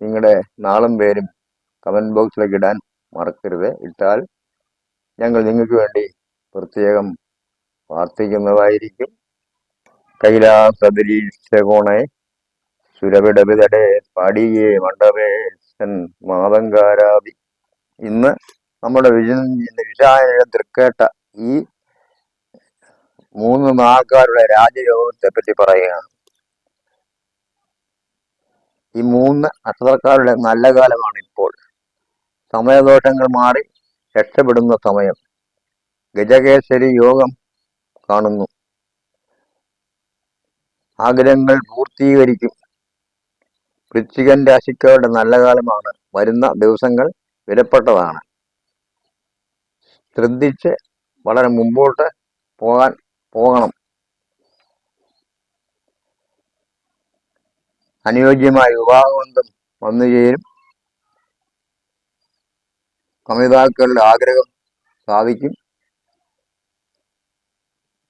നിങ്ങളുടെ നാളും പേരും കമന്റ് ബോക്സിലേക്ക് ഇടാൻ മറക്കരുത്. ഇട്ടാൽ ഞങ്ങൾ നിങ്ങൾക്ക് വേണ്ടി പ്രത്യേകം പ്രാർത്ഥിക്കുന്നതായിരിക്കും. കൈലാസദരീശകോണെ സുരവിടവിതടെ പാടിയേ മണ്ഡപേശൻ മാതങ്കാരാവി ഇന്ന് നമ്മുടെ വിജയ വിശാല തൃക്കേട്ട ഈ മൂന്ന് നാൾക്കാരുടെ രാജയോഗത്തെ പറ്റി പറയുകയാണ്. ഈ മൂന്ന് നക്ഷത്രക്കാരുടെ നല്ല കാലമാണ് ഇപ്പോൾ. സമയദോഷങ്ങൾ മാറി രക്ഷപ്പെടുന്ന സമയം. ഗജകേശരി യോഗം കാണുന്നു. ആഗ്രഹങ്ങൾ പൂർത്തീകരിക്കും. വൃശ്ചികൻ രാശിക്കാരുടെ നല്ല കാലമാണ്. വരുന്ന ദിവസങ്ങൾ വിലപ്പെട്ടതാണ്. ശ്രദ്ധിച്ച് വളരെ മുമ്പോട്ട് പോകാൻ പോകണം. അനുയോജ്യമായ വിവാഹബന്ധം വന്നു ചേരും. കമിതാക്കളുടെ ആഗ്രഹം സാധിക്കും.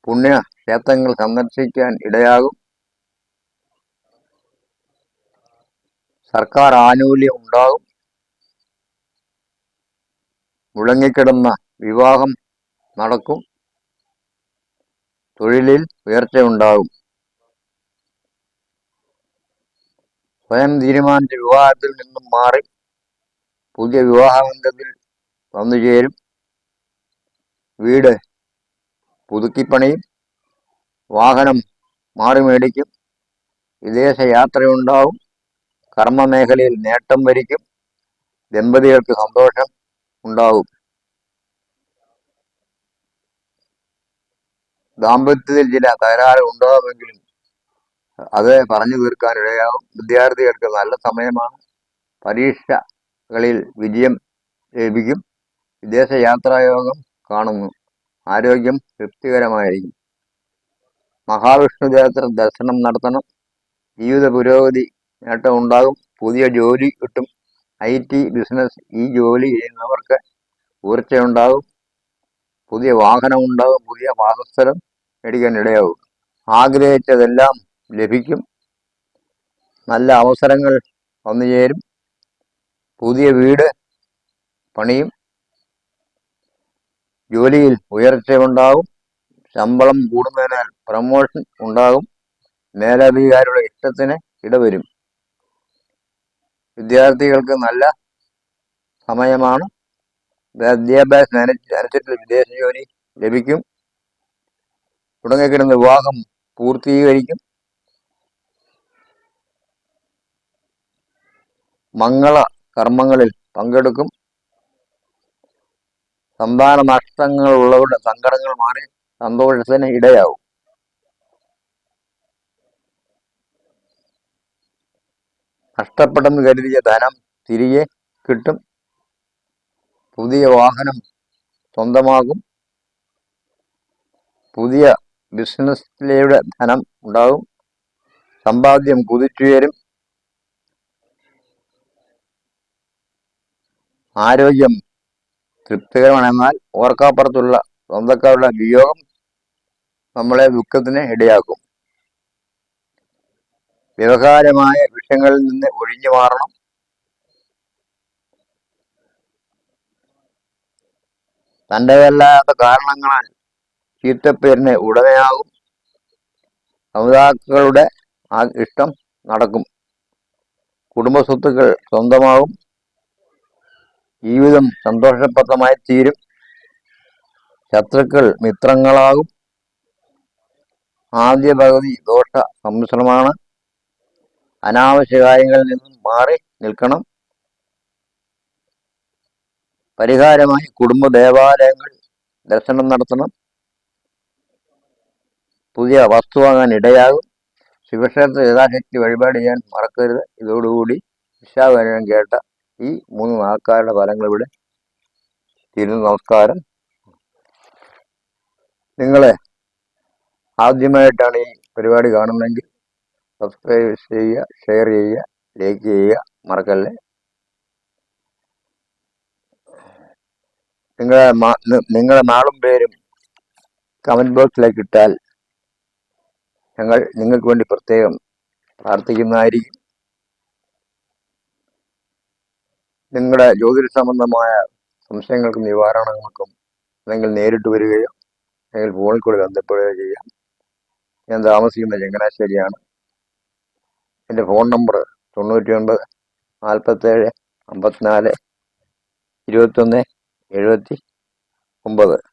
പുണ്യ ക്ഷേത്രങ്ങൾ സന്ദർശിക്കാൻ ഇടയാകും. സർക്കാർ ആനുകൂല്യം ഉണ്ടാകും. മുഴങ്ങിക്കിടന്ന വിവാഹം നടക്കും. തൊഴിലിൽ ഉയർച്ചയുണ്ടാകും. സ്വയം തീരുമാനിച്ച വിവാഹത്തിൽ നിന്നും മാറി പുതിയ വിവാഹബന്ധത്തിൽ വന്നു ചേരും. വീട് പുതുക്കിപ്പണിയും വാഹനം മാറി മേടിക്കും. വിദേശ യാത്രയുണ്ടാവും കർമ്മമേഖലയിൽ നേട്ടം വരിക്കും. ദമ്പതികൾക്ക് സന്തോഷം ഉണ്ടാവും. ദാമ്പത്യത്തിൽ ചില തകരാറ് ഉണ്ടാകുമെങ്കിലും അത് പറഞ്ഞു തീർക്കാൻ ഇടയാകും വിദ്യാർത്ഥികൾക്ക് നല്ല സമയമാണ്. പരീക്ഷകളിൽ വിജയം ലഭിക്കും. വിദേശ യാത്രായോഗം കാണുന്നു. ആരോഗ്യം തൃപ്തികരമായിരിക്കും. മഹാവിഷ്ണു ക്ഷേത്ര ദർശനം നടത്തണം. ജീവിത പുരോഗതി നേട്ടം ഉണ്ടാകും. പുതിയ ജോലി കിട്ടും. ഐ ടി ബിസിനസ് ഈ ജോലി ചെയ്യുന്നവർക്ക് ഉയർച്ചയുണ്ടാകും പുതിയ വാഹനം ഉണ്ടാകും. പുതിയ വാസസ്ഥലം മേടിക്കാൻ ഇടയാകും. ആഗ്രഹിച്ചതെല്ലാം ലഭിക്കും. നല്ല അവസരങ്ങൾ വന്നു ചേരും. പുതിയ വീട് പണിയും ജോലിയിൽ ഉയർച്ചയുണ്ടാകും. ശമ്പളം കൂടുന്നതിനാൽ പ്രമോഷൻ ഉണ്ടാകും. മേലധികാരിയുടെ ഇഷ്ടത്തിന് ഇടവരും. വിദ്യാർത്ഥികൾക്ക് നല്ല സമയമാണ്. വിദ്യാഭ്യാസം അനുസരിച്ച് വിദേശ ജോലി ലഭിക്കും. തുടങ്ങിക്കിടന്ന വിവാഹം പൂർത്തീകരിക്കും. മംഗള കർമ്മങ്ങളിൽ പങ്കെടുക്കും. സന്താന നഷ്ടങ്ങൾ ഉള്ളവരുടെ സങ്കടങ്ങൾ മാറി സന്തോഷത്തിന് ഇടയാവും. നഷ്ടപ്പെട്ടെന്ന് കരുതിയ ധനം തിരികെ കിട്ടും. പുതിയ വാഹനം സ്വന്തമാകും. പുതിയ ബിസിനസ്സിലൂടെ ധനം ഉണ്ടാകും. സമ്പാദ്യം കുതിച്ചുയരും. ആരോഗ്യം തൃപ്തികരമാണ് എന്നാൽ ഓർക്കാപ്പുറത്തുള്ള സ്വന്തക്കാരുടെ വിയോഗം നമ്മളെ ദുഃഖത്തിന് ഇടയാക്കും. വ്യവഹാരമായ വിഷയങ്ങളിൽ നിന്ന് ഒഴിഞ്ഞു മാറണം. തന്റെതല്ലാത്ത കാരണങ്ങളാൽ ചീത്തപ്പേരിന് ഉടമയാകും. സമുദാക്കളുടെ ആ ഇഷ്ടം നടക്കും. കുടുംബ സ്വത്തുക്കൾ സ്വന്തമാകും. ജീവിതം സന്തോഷപ്രദമായി തീരും. ശത്രുക്കൾ മിത്രങ്ങളാകും. ആദ്യ പകുതി ദോഷ സമ്മിശ്രമാണ്. അനാവശ്യ കാര്യങ്ങളിൽ നിന്നും മാറി നിൽക്കണം. പരിഹാരമായി കുടുംബ ദേവാലയങ്ങൾ ദർശനം നടത്തണം. പുതിയ വസ്തു വാങ്ങാൻ ഇടയാകും. ശിവക്ഷേത്ര യഥാശക്തി വഴിപാട് ചെയ്യാൻ മറക്കരുത്. ഇതോടുകൂടി വിശാഖനം കേട്ട ഈ മൂന്ന് നാൾക്കാരുടെ ഫലങ്ങൾ ഇവിടെ. തിരുന്ന് നമസ്കാരം. നിങ്ങളെ ആദ്യമായിട്ടാണ് ഈ പരിപാടി കാണുന്നതെങ്കിൽ സബ്സ്ക്രൈബ് ചെയ്യുക ഷെയർ ചെയ്യുക ലൈക്ക് ചെയ്യുക മറക്കല്ലേ? നിങ്ങളെ നിങ്ങളെ നാളും പേരും കമന്റ് ബോക്സിലേക്ക് ഇട്ടാൽ ഞങ്ങൾ നിങ്ങൾക്ക് വേണ്ടി പ്രത്യേകം പ്രാർത്ഥിക്കുന്നതായിരിക്കും. നിങ്ങളുടെ ജ്യോതിഷ സംബന്ധമായ സംശയങ്ങൾക്കും നിവാരണങ്ങൾക്കും നിങ്ങൾ നേരിട്ട് വരികയോ അല്ലെങ്കിൽ ഫോണിൽ കൂടെ ബന്ധപ്പെടുകയോ ചെയ്യാം. ഞാൻ താമസിക്കുന്ന ചങ്ങനാശ്ശേരിയാണ്. എന്റെ ഫോൺ നമ്പർ തൊണ്ണൂറ്റി ഒൻപത് നാൽപ്പത്തേഴ് അമ്പത്തിനാല് ഇരുപത്തൊന്ന് എഴുപത്തി ഒമ്പത്.